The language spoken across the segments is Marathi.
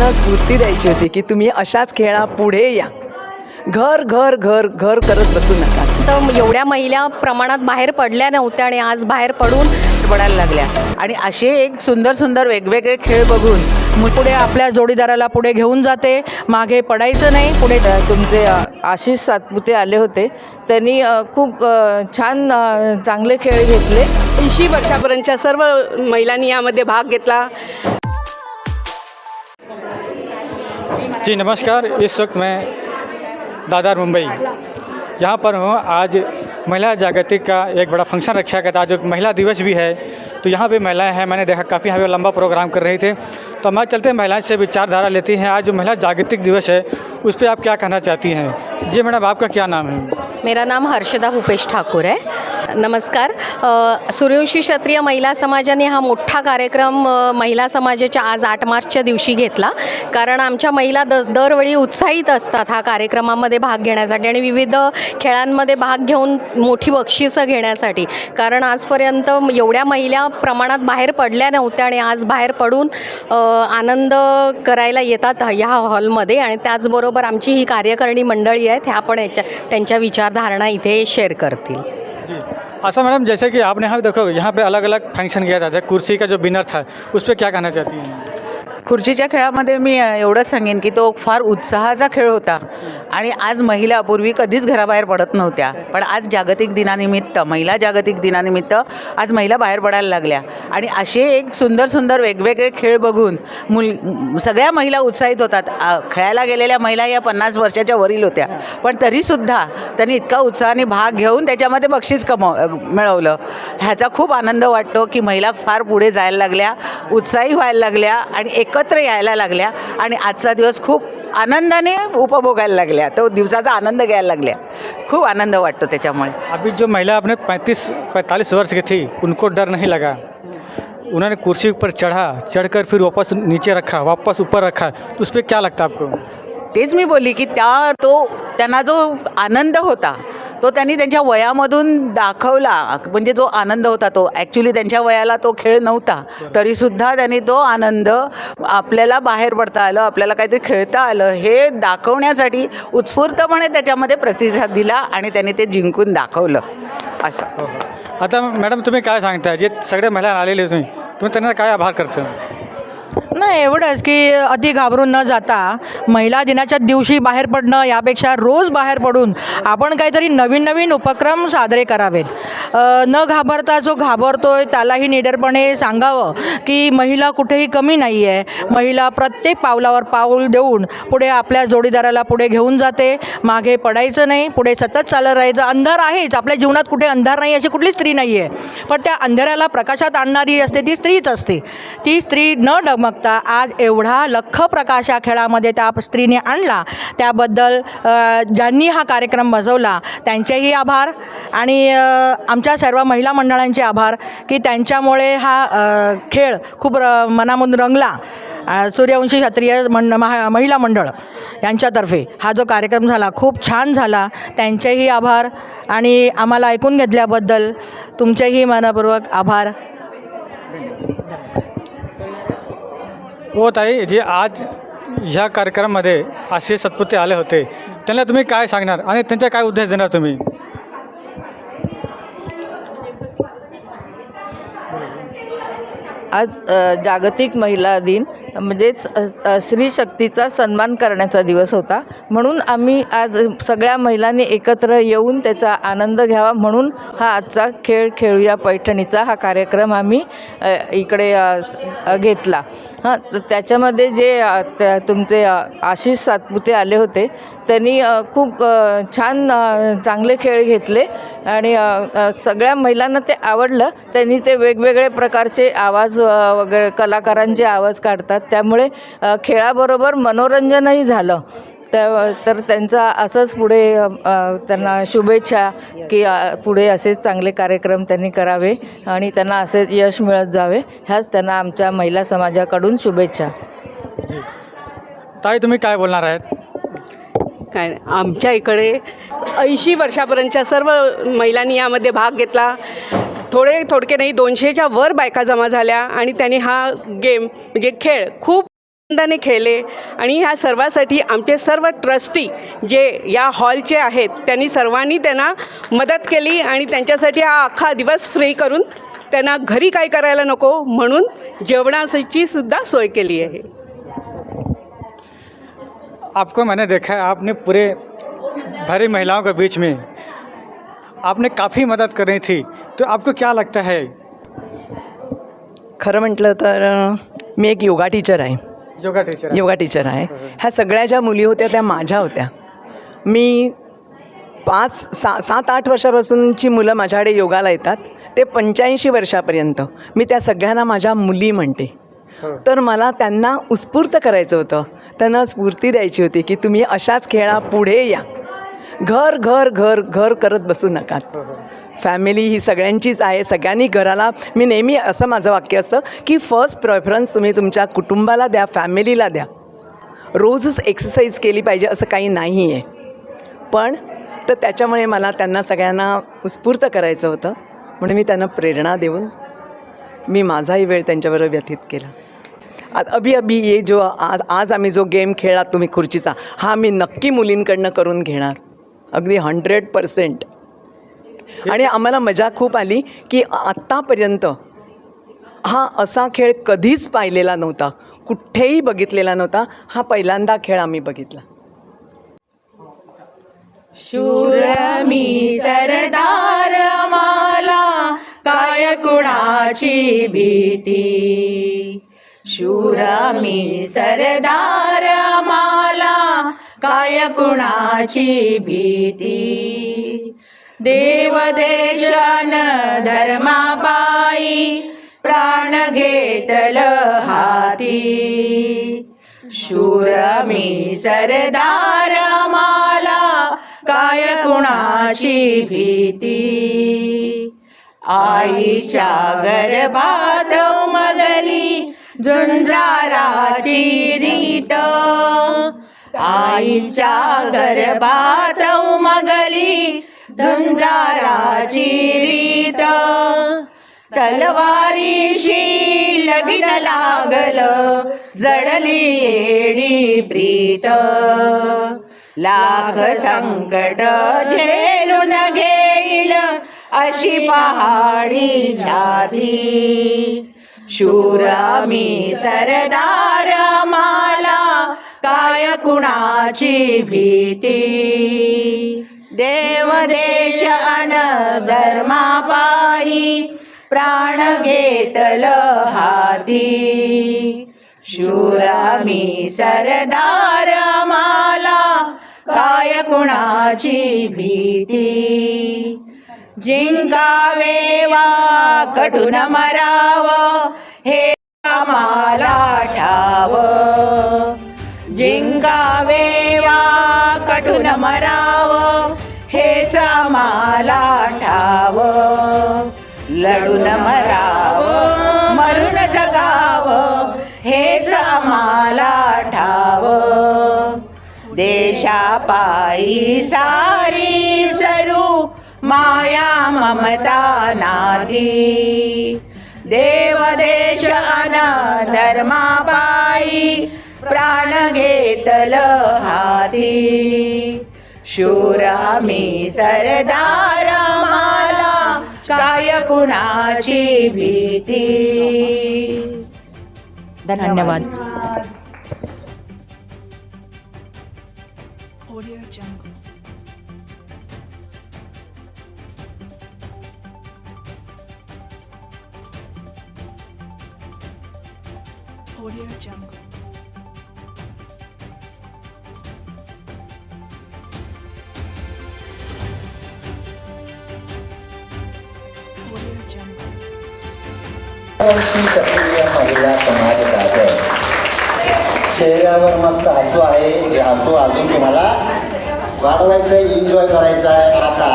महिलांना स्फूर्ती द्यायची होती की तुम्ही अशाच खेळा पुढे या. घर घर घर घर करत बसू नका. तर एवढ्या महिला प्रमाणात बाहेर पडल्या नव्हत्या आणि आज बाहेर पडून पडायला लागल्या. आणि असे एक सुंदर सुंदर वेगवेगळे खेळ बघून मु- पुढे आपल्या जोडीदाराला पुढे घेऊन जाते मागे पडायचं नाही पुढे तुमचे आशिष सातपुते आले होते. त्यांनी खूप छान चांगले खेळ घेतले. ऐंशी वर्षापर्यंतच्या सर्व महिलांनी यामध्ये भाग घेतला. जी, नमस्कार। इस वक्त मैं दादर, मुंबई। यहाँ पर हूँ। आज महिला जागतिक का एक बड़ा फ़ंक्शन रखा गया था। जो महिला दिवस भी है। तो यहाँ पे महिलाएँ हैं। मैंने देखा, काफ़ी यहाँ पे लंबा प्रोग्राम कर रही थे। तो हमारे चलते महिलाएँ से विचारधारा लेती हैं। आज जो महिला जागतिक दिवस है, उस पर आप क्या कहना चाहती हैं? जी, मैडम, आपका क्या नाम है? मेरा नाम हर्षदा भूपेश ठाकुर आहे नमस्कार. सूर्यवंशी क्षत्रिय महिला समाजाने हा मोठा कार्यक्रम महिला समाजाच्या आज आठ मार्चच्या दिवशी घेतला. कारण आमच्या महिला द दरवेळी उत्साहित असतात हा कार्यक्रमामध्ये भाग घेण्यासाठी आणि विविध खेळांमध्ये भाग घेऊन मोठी बक्षिसं घेण्यासाठी. कारण आजपर्यंत एवढ्या महिला प्रमाणात बाहेर पडल्या नव्हत्या आणि आज बाहेर पडून आनंद करायला येतात ह्या हॉलमध्ये आणि त्याचबरोबर आमची ही कार्यकारिणी मंडळी आहेत ह्या पण याच्या त्यांच्या विचारधारणा इथे शेअर करतील. अच्छा मैडम जैसे कि आपने यहाँ देखो यहाँ पे अलग अलग फंक्शन किया जाता है कुर्सी का जो विनर था उस पर क्या कहना चाहती हैं? खुर्चीच्या खेळामध्ये मी एवढंच सांगेन की तो फार उत्साहाचा खेळ होता. आणि आज महिला पूर्वी कधीच घराबाहेर पडत नव्हत्या. पण आज जागतिक दिनानिमित्त महिला जागतिक दिनानिमित्त आज महिला बाहेर पडायला लागल्या. आणि असे एक सुंदर सुंदर वेगवेगळे खेळ बघून मुल सगळ्या महिला उत्साहित होतात. खेळायला गेलेल्या महिला या पन्नास वर्षाच्या वरील होत्या. पण तरीसुद्धा त्यांनी इतका उत्साहाने भाग घेऊन त्याच्यामध्ये बक्षीस कमव मिळवलं. ह्याचा खूप आनंद वाटतो की महिला फार पुढे जायला लागल्या उत्साही व्हायला लागल्या आणि एक एकत्र यायला लागल्या आणि आजचा दिवस खूप आनंदाने उपभोगायला लागल्या. तो दिवसाचा आनंद घ्यायला लागल्या. खूप आनंद वाटतो त्याच्यामुळे. अभी जो महिला अपने पैंतीस पैंतालीस वर्ष की थी उनको डर नहीं लगा। उन्होंने कुर्सी पर चढ़ा चढ़कर फिर वापस नीचे रखा वापस ऊपर रखा। तो उस पर क्या लगता आपको? तेच मी बोलली की त्या तो त्यांना जो आनंद होता तो त्यांनी त्यांच्या वयामधून दाखवला. म्हणजे जो आनंद होता तो. ॲक्च्युली त्यांच्या वयाला तो खेळ नव्हता. तरीसुद्धा त्यांनी तो आनंद आपल्याला बाहेर पडता आलं आपल्याला काहीतरी खेळता आलं हे दाखवण्यासाठी उत्स्फूर्तपणे त्याच्यामध्ये प्रतिसाद दिला आणि त्यांनी ते जिंकून दाखवलं. असं. आता मॅडम तुम्ही काय सांगताय जे सगळे महिला आलेले तुम्ही तुम्ही त्यांना काय आभार करता? नाही एवढंच की अति घाबरून न जाता महिला दिनाच्या दिवशी बाहेर पडणं यापेक्षा रोज बाहेर पडून आपण काहीतरी नवीन नवीन उपक्रम साजरे करावेत. न घाबरता जो घाबरतो आहे त्यालाही निडरपणे सांगावं की महिला कुठेही कमी नाही आहे महिला प्रत्येक पावलावर पाऊल देऊन पुढे आपल्या जोडीदाराला पुढे घेऊन जाते. मागे पडायचं नाही पुढे सतत चालत राहायचं. अंधार आहेच. आपल्या जीवनात कुठे अंधार नाही अशी कुठली स्त्री नाही आहे पण त्या अंधाराला प्रकाशात आणणारी असते ती स्त्रीच असते. ती स्त्री न डगमगता आज एवढा लख प्रकाश या खेळामध्ये त्या स्त्रीने आणला. त्याबद्दल ज्यांनी हा कार्यक्रम बसवला त्यांचेही आभार आणि आमच्या सर्व महिला मंडळांचे आभार की त्यांच्यामुळे हा खेळ खूप र मनामधून रंगला. सूर्यवंशी क्षत्रिय मंड महा महिला मंडळ यांच्यातर्फे हा जो कार्यक्रम झाला खूप छान झाला. त्यांचेही आभार आणि आम्हाला ऐकून घेतल्याबद्दल तुमचेही मनपूर्वक आभार. हो ताई जे आज ह्या कार्यक्रमामध्ये आशिष सतपुते आले होते. त्यांना तुम्ही काय सांगणार आणि त्यांचा काय उद्देश देणार तुम्ही? आज जागतिक महिला दिन म्हणजेच स्त्री शक्तीचा सन्मान करण्याचा दिवस होता. म्हणून आम्ही आज सगळ्या महिलांनी एकत्र येऊन त्याचा आनंद घ्यावा म्हणून हा आजचा खेळ खेळूया पैठणीचा हा कार्यक्रम आम्ही इकडे घेतला. हां तर त्याच्यामध्ये जे त्या तुमचे आशिष सातपुते आले होते त्यांनी खूप छान चांगले खेळ घेतले आणि सगळ्या महिलांना ते आवडलं. त्यांनी ते वेगवेगळे प्रकारचे आवाज वगैरे कलाकारांचे आवाज काढतात. त्यामुळे खेळाबरोबर मनोरंजनही झालं. त्या तर त्यांचा असंच पुढे त्यांना शुभेच्छा की पुढे असेच चांगले कार्यक्रम त्यांनी करावे आणि त्यांना असेच यश मिळत जावे. ह्याच त्यांना आमच्या महिला समाजाकडून शुभेच्छा. ताई तुम्ही काय बोलणार आहेत? काय नाही. आमच्या इकडे ऐंशी वर्षापर्यंतच्या सर्व महिलांनी यामध्ये भाग घेतला. थोडे थोडके नाही दोनशेच्या वर बायका जमा झाल्या आणि त्यांनी हा गेम म्हणजे खेळ खूप आनंदाने खेळले. आणि ह्या सर्वासाठी आमचे सर्व ट्रस्टी जे या हॉलचे आहेत त्यांनी सर्वांनी त्यांना मदत केली आणि त्यांच्यासाठी हा अख्खा दिवस फ्री करून त्यांना घरी काय करायला नको म्हणून जेवणाची सुद्धा सोय केली आहे. आपको मैंने देखा है आपने पूरे भरी महिलाओं के बीच में आपने काफ़ी मदद कर रही थी। तो आपको क्या लगता है? खरं म्हटलं तर मी एक योगा टीचर आहे. योगा टीचर योगा टीचर आहे. ह्या सगळ्या ज्या मुली होत्या त्या माझ्या होत्या. मी पाच सा सात आठ वर्षापासूनची मुलं माझ्याकडे योगाला येतात. ते पंच्याऐंशी वर्षापर्यंत. मी त्या सगळ्यांना माझ्या मुली म्हणते. तर मला त्यांना उत्स्फूर्त करायचं होतं. त्यांना स्फूर्ती द्यायची होती की तुम्ही अशाच खेळा पुढे या. घर घर घर घर करत बसू नकात फॅमिली ही सगळ्यांचीच आहे सगळ्यांनी घराला. मी नेहमी असं माझं वाक्य असतं की फर्स्ट प्रेफरन्स तुम्ही तुमच्या कुटुंबाला द्या फॅमिलीला द्या. रोजच एक्सरसाइज केली पाहिजे असं काही नाही आहे पण तर त्याच्यामुळे मला त्यांना सगळ्यांना उत्स्फूर्त करायचं होतं. म्हणून मी त्यांना प्रेरणा देऊन मी माझाही वेळ त्यांच्याबरोबर व्यतीत केला. आ- अभी अभी ये जो आज आज आम्ही जो गेम खेळात तुम्ही खुर्चीचा हा मी नक्की मुलींकडनं करून घेणार. अगदी हंड्रेड पर्सेंट आणि आम्हाला मजा खूप आली की आत्तापर्यंत हा असा खेळ कधीच पाहिलेला नव्हता. कुठेही बघितलेला नव्हता. हा पहिल्यांदा खेळ आम्ही बघितला. शूर मी सरदार माला काय कुणाची भीती? शूर मी सरदार माला काय कुणाची भीती? देवदेशन धर्मापायी प्राण घेतल हाती. शूर मी सरदार माला काय कुणाची भीती? आईच्या गर्भात मगली झुंजाराची रीत. आईच्या गर्भात मगली झुंजाराची रीत. तलवारीशी लगीन लागल जडली येडी प्रीत. लाख संकट झेलून घेईल अशी पहाडी छाती. शूरा मी सरदार माला काय कुणाची भीती? देव देश अन धर्मापायी प्राण घेतल हाती. शूरामी सरदार माला काय कुणाची भीती? जिंकावे वा कटून मराव हे आम्हाला ठाव. जिंकावे वा कटून मराव देशापायी सारी सरू माया ममता नाती देव देश अन धर्माबाई प्राण घेतल हाती. शूर मी सरदार माला काय कुणाची भीती. धन्यवाद. Audio Jungle. Audio Jungle. वर्षी सक्रिय महिला समाज दादर चेहऱ्यावर मस्त हसू आहे हे हसू अजून तुम्हाला वाढवायचं आहे एन्जॉय करायचं आहे आता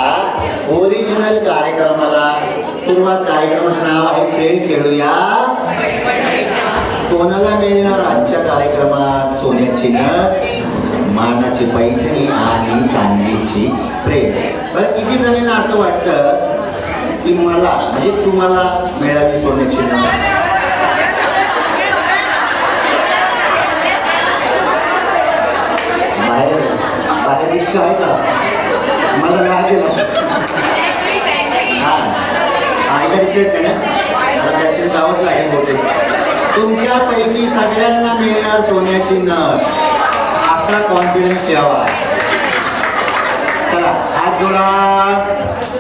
ओरिजिनल कार्यक्रमाला सुरुवात कार्यक्रमाचं नाव आहे खेळ खेळूया कोणाला मिळणार आजच्या कार्यक्रमात? सोन्याची नथ मानाची पैठणी आणि चांदीची प्रेम. बरं किती जणांना असं वाटतं की मला म्हणजे तुम्हाला मिळाली सोन्याची नथ बाहेर आहे का? मला नाही ना हां. आहे का रिक्षा जावंच लागेल बोलते तुमच्यापैकी सगळ्यांना मिळणार सोन्याची नथ. असा कॉन्फिडन्स ठेवा. चला हात जोडा.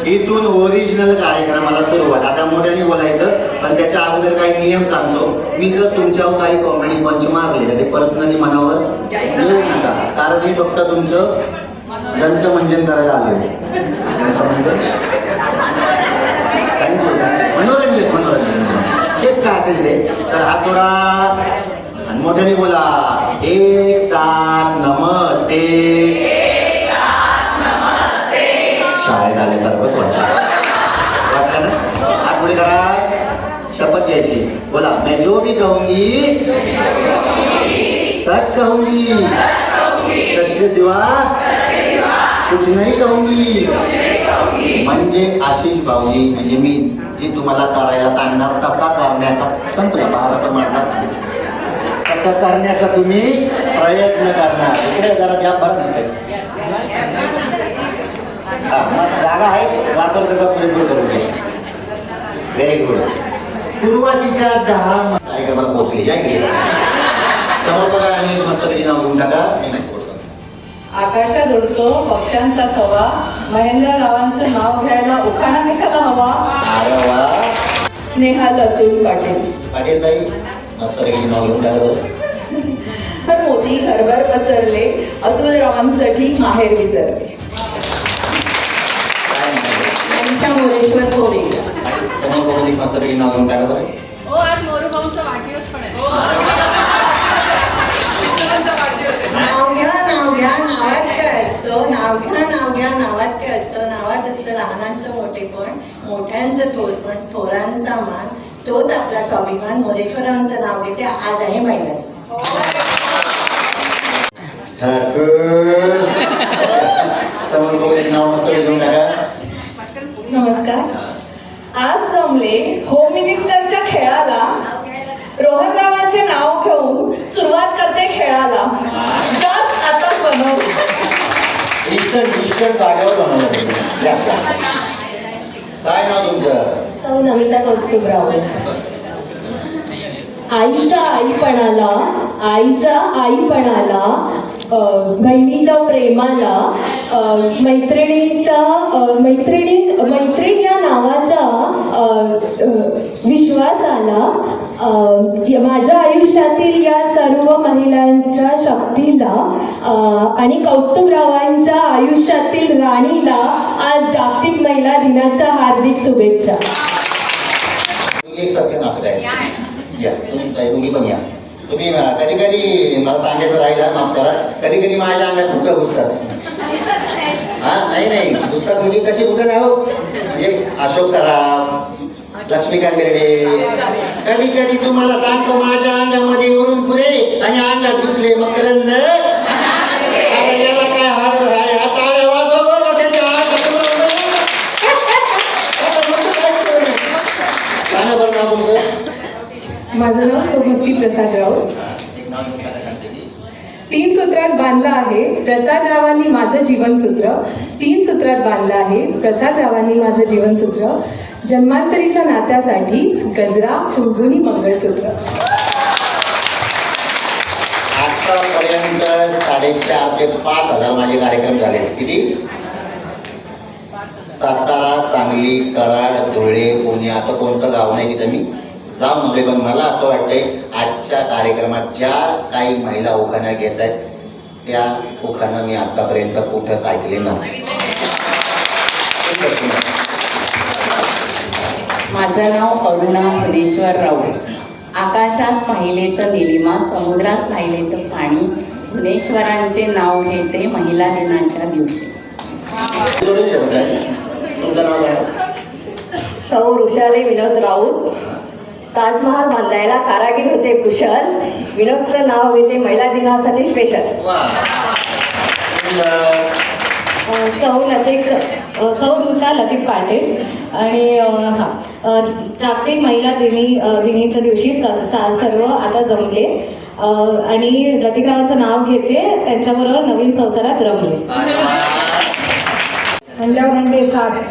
इथून ओरिजिनल कार्यक्रमाला सुरुवात. आता मोठ्याने बोलायचं पण त्याच्या अगोदर काही नियम सांगतो. मी जर तुमच्यावर काही कॉमेडी पंच मारले तर ते पर्सनली मनावर येऊ नका. कारण मी फक्त तुमचं दंतमंजन करायला आले थँक्यू मनोरंजन मनोरंजन. असेल ते चला हात सोडा आणि मोठ्याने बोला एक सात नमस्ते शाळेत आल्यासारखंच वाटतं वाटलं ना हात पुढे करा शपथ घ्यायची बोला मैं जो भी कहूंगी सच कहूंगी सच के सिवा कुछ नहीं कहूंगी। म्हणजे आशिष भाऊजी म्हणजे मी जी तुम्हाला करायला सांगणार तसा करण्याचा संपला बारा पण मारणार तसं करण्याचा तुम्ही प्रयत्न करणार. इकडे जरा मिनिटं. हा, मग जागा आहे. वापर त्याचा पुरेपूर करू व्हेरी गुड सुरुवातीच्या दहा कार्यक्रमाला पोहोचले. या इकडे समोर बघा आणि मस्तपैकी नाव घेऊन टाका. मी नाही आकाशात उडतो पक्ष्यांचा थवा महेंद्ररावांचं नाव घ्यायला उखाणा कशाला हवा? स्नेहा अतुल पाटील. पाटील ताई नाव घेऊन. तर मोदी घरभर पसरले. अतुलरावांसाठी माहेर विसरले? त्यांच्या मोरेश्वर समोर एक मस्तपैकी नाव घेऊन टाका बरं. नाव घ्या नाव घ्या नावात काय असतं? नाव घ्या नाव घ्या नावात काय असतं? नावात असतं लहानांचं मोठेपण मोठ्यांचं थोरपण थोरांचा मान. तोच आपला स्वाभिमान. मोरेश्वरांचं नाव घेते आज आहे महिला नमस्कार. आज जमले होम मिनिस्टरच्या खेळाला रोहनरावांचे नाव घेऊन सुरुवात करते खेळाला जस्ट आता बनव इन्स्टंट इन्स्टंट जागेवर बनवलं काय नाव तुमचं? सौ नमिता कौस्तुभराव. आईच्या आईपणाला आईच्या आईपणाला बहिणीच्या प्रेमाला मैत्रिणीच्या मैत्रिणी मैत्रीण या नावाच्या विश्वासाला माझ्या आयुष्यातील या सर्व महिलांच्या शक्तीला आणि कौस्तुभरावांच्या आयुष्यातील राणीला आज जागतिक महिला दिनाच्या हार्दिक शुभेच्छा. तुम्ही एक सत्य या तुम्ही पण या. तुम्ही कधी कधी मला सांगायचं राहिला माफ करा. कधी कधी माझ्या अंगात घुसतात. नाही नाही. पुस्तक म्हणजे कशी पुस्तक नाही हो? म्हणजे अशोक सराफ लक्ष्मीकांत बेर्डे. कधी कधी तुम्हाला सांगतो माझ्या अंगामध्ये वरून पुरे आणि अंगात घुसले मकरंद. काय बरं, मग माझं नाव सौभक्ती प्रसाद राऊत एक नाव घेऊन टाका सांगते की. तीन सूत्रात बांधलं आहे प्रसादरावांनी माझं जीवनसूत्र तीन सूत्रात बांधलं आहे प्रसादरावांनी माझं जीवनसूत्र जन्मांतरीच्या नात्यासाठी गजरा कुंगुनी मंगळसूत्र. आतापर्यंत साडेचार ते पाच हजार माझे कार्यक्रम झाले. किती? सातारा सांगली कराड धुळे पुणे असं कोणतं गाव नाही तिथं मी? जाऊन आलोय पण मला असं वाटतंय आजच्या कार्यक्रमात ज्या काही महिला उखाणा घेत आहेत त्या उखाणं मी आतापर्यंत कुठंच ऐकले नव्हते. माझं नाव अरुणा भुवनेश्वर राऊत. आकाशात पाहिले तर निलिमा समुद्रात पाहिले तर पाणी. भुवनेश्वरांचे नाव घेते महिला दिनाच्या दिवशी. तुमचं नाव सांगा. सौ ऋषाली विनोद राऊत. ताजमहाल बांधायला कारागीर होते कुशल. विनोदचं नाव घेते महिला दिनासाठी स्पेशल. सौ लतिक सौ रुचा लतिक पाटील. आणि हां जागतिक महिला दिनी दिनीच्या दिवशी स सा सर्व आता जमले. आणि लतिकाचं नाव घेते त्यांच्याबरोबर नवीन संसारात रमले. अंड्यावर अंडे सात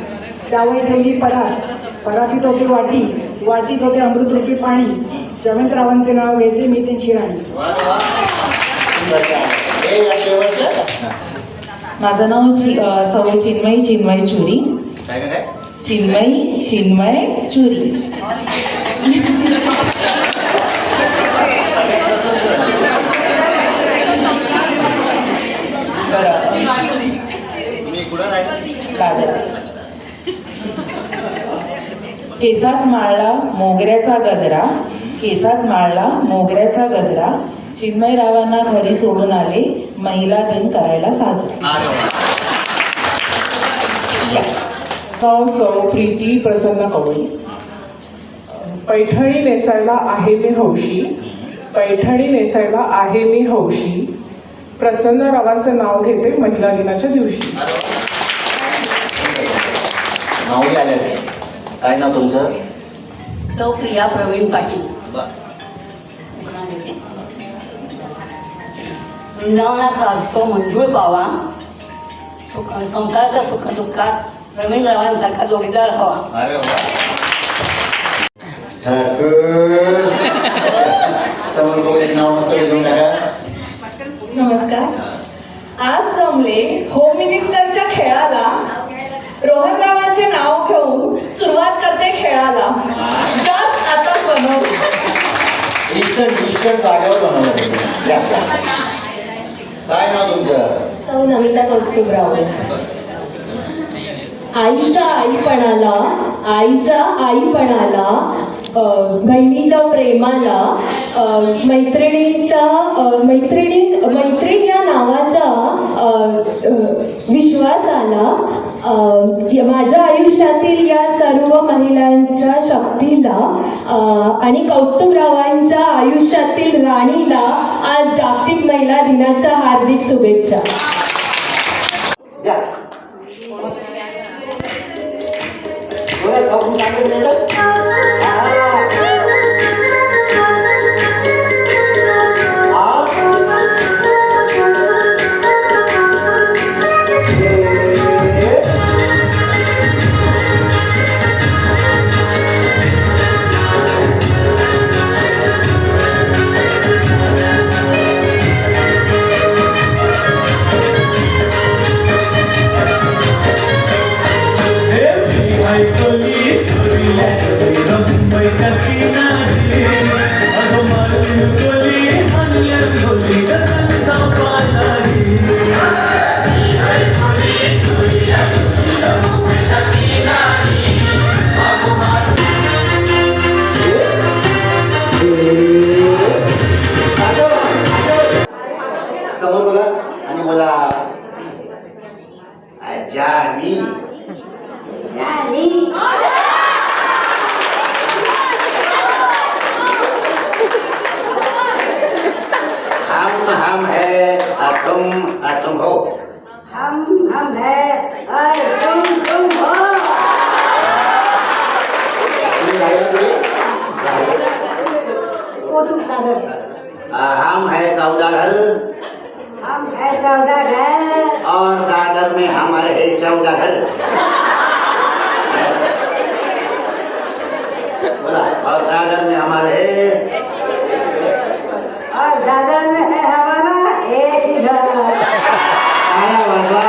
त्यावर ठेवली परात परातीत होती वाटी. वाटीत होते अमृतरूपी पाणी. जयवंतरावांचे नाव घेते मी त्यांची राणी. हे माझं नाव चि सवय चिन्मयी चिन्मय चुरी. काय काय काय? चिन्मयी चिन्मय चुरी. दादर केसात माळला मोगऱ्याचा गजरा केसात माळला मोगऱ्याचा गजरा चिन्मयरावांना घरी सोडून आले महिला दिन करायला साजरा. सौ प्रीती प्रसन्न कवळी पैठणी नेसायला आहे मी हौशी. पैठणी नेसायला आहे मी हौशी. प्रसन्न रावांचं नाव घेते महिला दिनाच्या दिवशी. काय नाव तुमचं? सौ प्रिया प्रवीण पाटील. वृंदावनात गाजतो मंजूळ पावा. सुख संसाराच्या सुख दुःखात प्रवीण रावांसारखा जोडीदार हवा. अरे वा. ठाकूर. समोर बघून एक नाव मस्त लिहून टाका नमस्कार. आज जमले होम मिनिस्टरच्या खेळाला रोहनरावांचे नाव घेऊन सुरुवात करते खेळाला. जस्ट आता बनव. जागेवर बनवलं. काय नाव तुमचं? सौ नमिता कौस्तुभराव. आईच्या आईपणाला आईच्या आईपणाला बहिणीच्या प्रेमाला मैत्रिणीच्या मैत्रिणी मैत्रीण या नावाच्या विश्वासाला माझ्या आयुष्यातील या सर्व महिलांच्या शक्तीला आणि कौस्तुभरावांच्या आयुष्यातील राणीला आज जागतिक महिला दिनाच्या हार्दिक शुभेच्छा या. तुम तुम हो। हम हम है और तुम तुम हो। हम है सौदागर। हम है सौदागर। और दादर में हमारे है चौदह घर बोला और दादर में हमारे और दादर में है हमारा एक वाजवा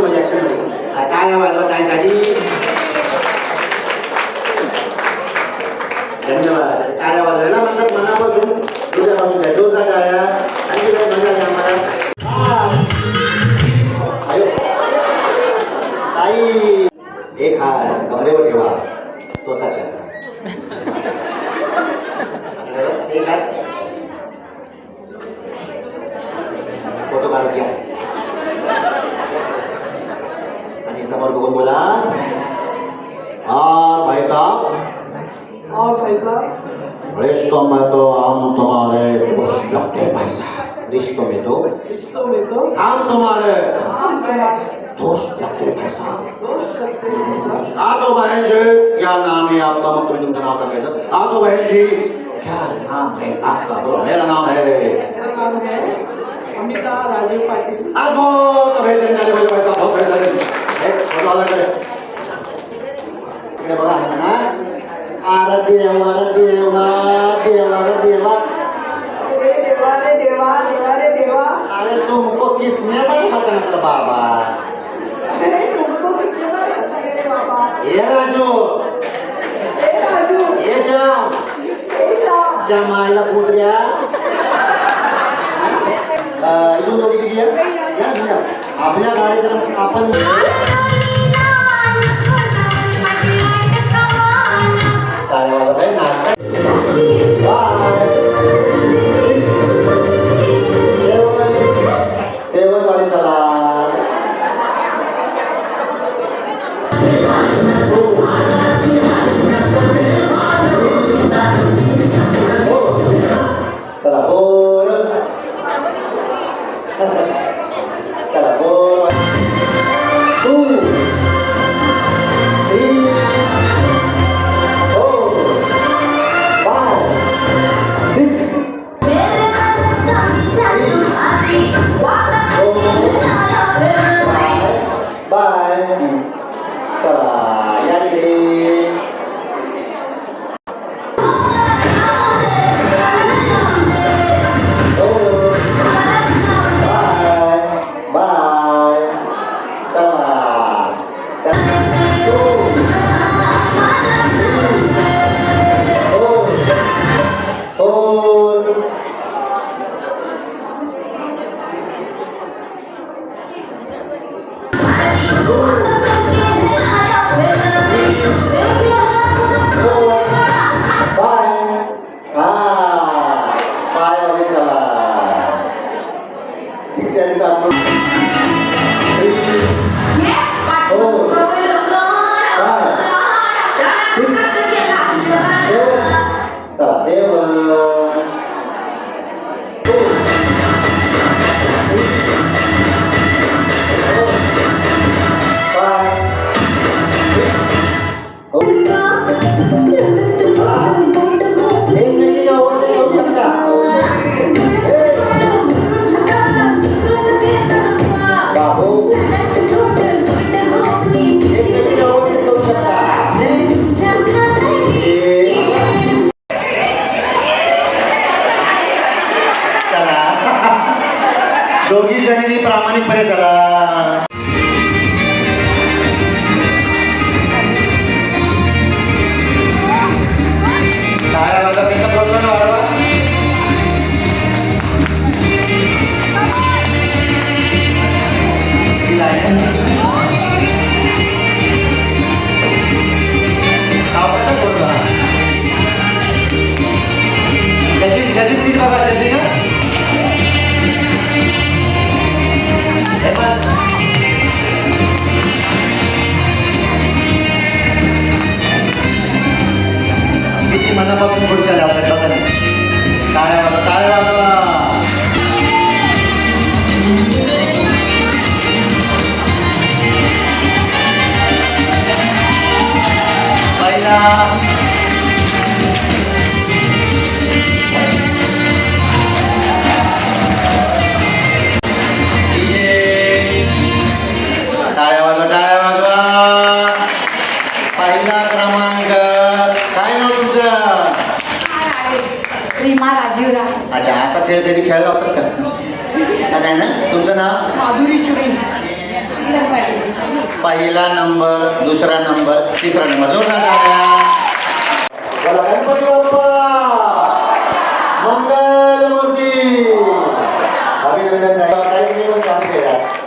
म्हणजे धन्यवाद. टाळ्या वाजवायला म्हणतात मनापासून तुझ्यापासून घ्या जोरदार टाळ्या आणि काय मजा आम्हाला ताई एक हात कमरेवर ठेवा स्वतःच्या एक हात फोटो काढून घ्या. आणि समोर बघून बोला. और भाई साहब और पैसा रिश्तों में तो हम तुम्हारे दोस्त लगते हैं भाई साहब रिश्तों में तो रिश्तों में तो हम तुम्हारे. दोस्त लगते हैं भाई साहब हैं हाँ तो बहन जी क्या नाम है आपका? तुम्हें तुमका नाम सांगायचं. हाँ तो बहन जी क्या नाम है आपका बोलो मेरा नाम है अमिता पाटील करे इकडे बघा आहे ना आर देवा देवा देवा रे देवा रे देवा देवा रे देवा अरे तुमको कितने खतरा कर बाबा अरे तुमको कितने बार बाबा ये राजू राजू ये श्याम श्याम जमायला कुत्र्या इथून दोघी तिघी या. या, या. आपल्या कार्यक्रमात आपण काय वाजवत आहे, नाचत आहे. जेवण- चला अच्छा असा खेळ कधी खेळला होता का? ना? तुमचं नाव? माधुरी चुरी. पहिला नंबर दुसरा नंबर तिसरा नंबर. जो गणपती बाप्पा. अभिनंदन पण